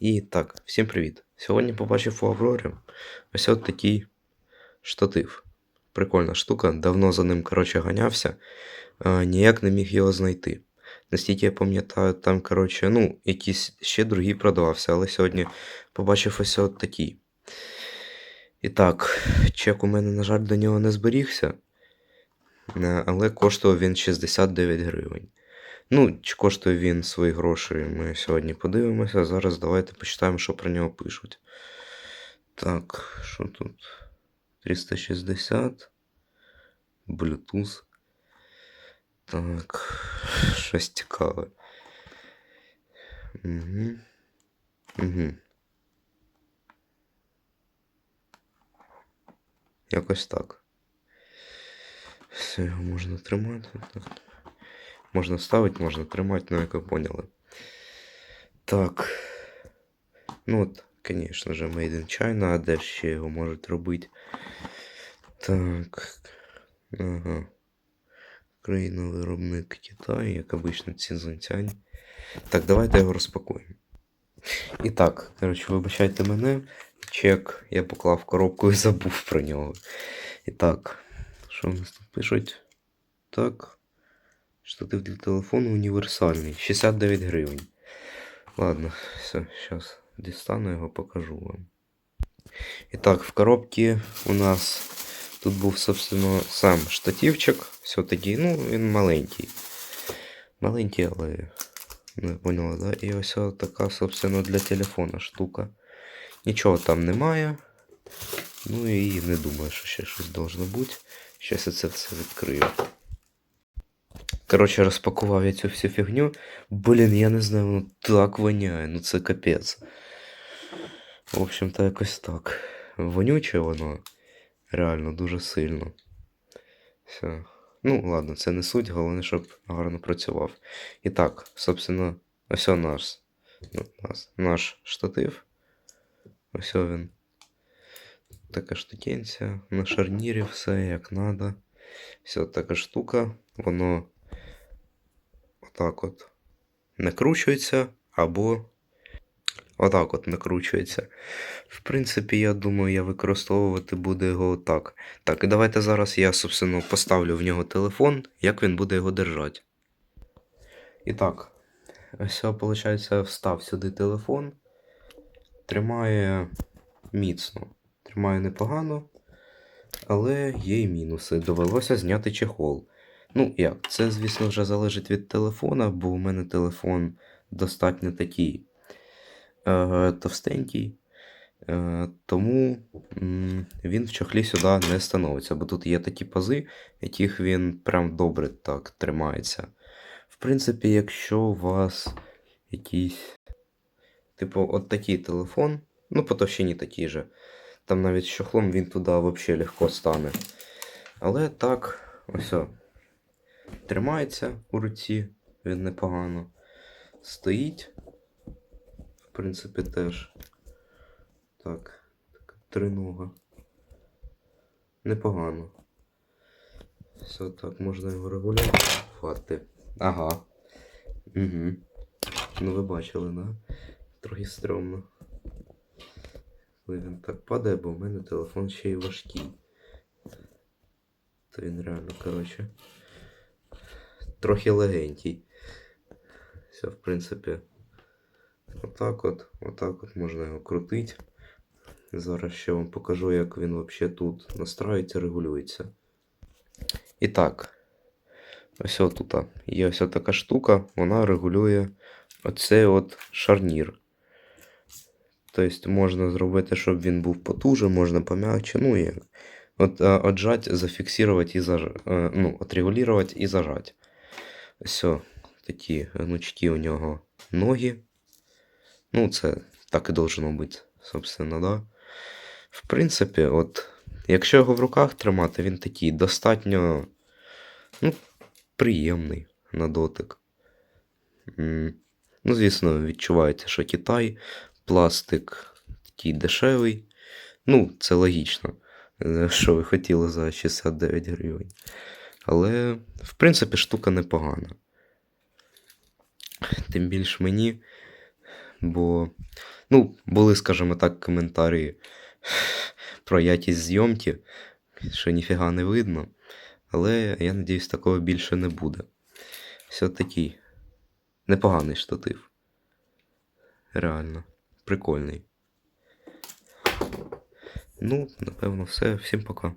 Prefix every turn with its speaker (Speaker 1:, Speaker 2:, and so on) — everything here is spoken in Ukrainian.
Speaker 1: І так, всім привіт. Сьогодні побачив у Аврорі ось от такий штатив. Прикольна штука, давно за ним, коротше, ганявся, а, ніяк не міг його знайти. Настільки я пам'ятаю, там, коротше, ну, якийсь ще другий продавався, але сьогодні побачив ось от такий. І так, чек у мене, на жаль, до нього не зберігся, але коштував він 69 гривень. Ну, чи коштує він свої гроші, ми сьогодні подивимося. Зараз давайте почитаємо, що про нього пишуть. Так, що тут? 360. Bluetooth. Так, щось цікаве. Угу. Угу. Якось так. Все, його можна тримати. Так. Можна ставити, можна тримати, ну як ви поняли. Так. Ну от, звісно ж, Made in China, а де ще його можуть робити? Так. Ага. Країна виробник Китай, як обично, Цзиньцянь. Так, давайте його розпакуємо. І так, коротше, вибачайте мене. Чек я поклав коробку і забув про нього. І так, що в нас тут пишуть? Так. Штатив для телефону універсальний. 69 гривень. Ладно, все, зараз дістану його, покажу вам. І так, в коробці у нас тут був, собственно, сам штативчик. Все такий, ну, він маленький. Маленький, але не поняла, да? І ось така, собственно, для телефона штука. Нічого там немає. Ну і не думаю, що ще щось должно бути. Щас я це все відкрию. Коротше, розпакував я цю всю фігню. Блін, я не знаю, воно так воняє, ну це капець. В общем-то, якось так. Вонюче воно. Реально дуже сильно. Все. Ну, ладно, це не суть, головне, щоб гарно працював. І так, собственно, ось у нас, ну, наш штатив. Ось він. Така штукенція. На шарнірі все як надо. Все, така штука. Воно отак от накручується або отак от накручується. В принципі, я думаю, я використовувати буду його отак. Так, і давайте зараз я, собственно, поставлю в нього телефон, як він буде його держати. І так, ось, виходить, встав сюди телефон. Тримає міцно. Тримає непогано. Але є і мінуси. Довелося зняти чехол. Ну, як, це, звісно, вже залежить від телефона, бо у мене телефон достатньо такий е, товстенький. Е, тому м, він в чохлі сюди не становиться, бо тут є такі пази, яких він прям добре так тримається. В принципі, якщо у вас якийсь, типу, от такий телефон, ну, по товщині такий же, там навіть з чохлом він туди взагалі легко стане. Але так, ось. Тримається у руці, він непогано. Стоїть. В принципі, теж. Так, така тринога. Непогано. Все так, можна його регулювати. Ага. Угу. Ну ви бачили, да? Трохи стрьомно. Коли він так падає, бо в мене телефон ще й важкий. То він реально, коротше трохи легенький. Все, в принципі, отак от, отак от можна його крутити. Зараз ще вам покажу, як він взагалі тут настраюється, регулюється. І так, ось тут є ось така штука, вона регулює оцей от шарнір. Тобто можна зробити, щоб він був потуже, можна пом'якче, ну і от, отжать, зафіксувати і зажать, ну, отрегулювати і зажать. Ось такі гнучкі у нього ноги. Ну, це так і должно бути, собственно, да. В принципі, от, якщо його в руках тримати, він такий достатньо ну, приємний на дотик. Ну, звісно, відчувається, що Китай, пластик такий дешевий. Ну, це логічно, що ви хотіли за 69 гривень. Але, в принципі, штука непогана. Тим більш мені, бо Ну, були, скажімо так, коментарі про якість зйомки, що ніфіга не видно. Але я надіюсь, такого більше не буде. Все-таки непоганий штатив. Реально. Прикольний. Ну, напевно, все. Всім пока.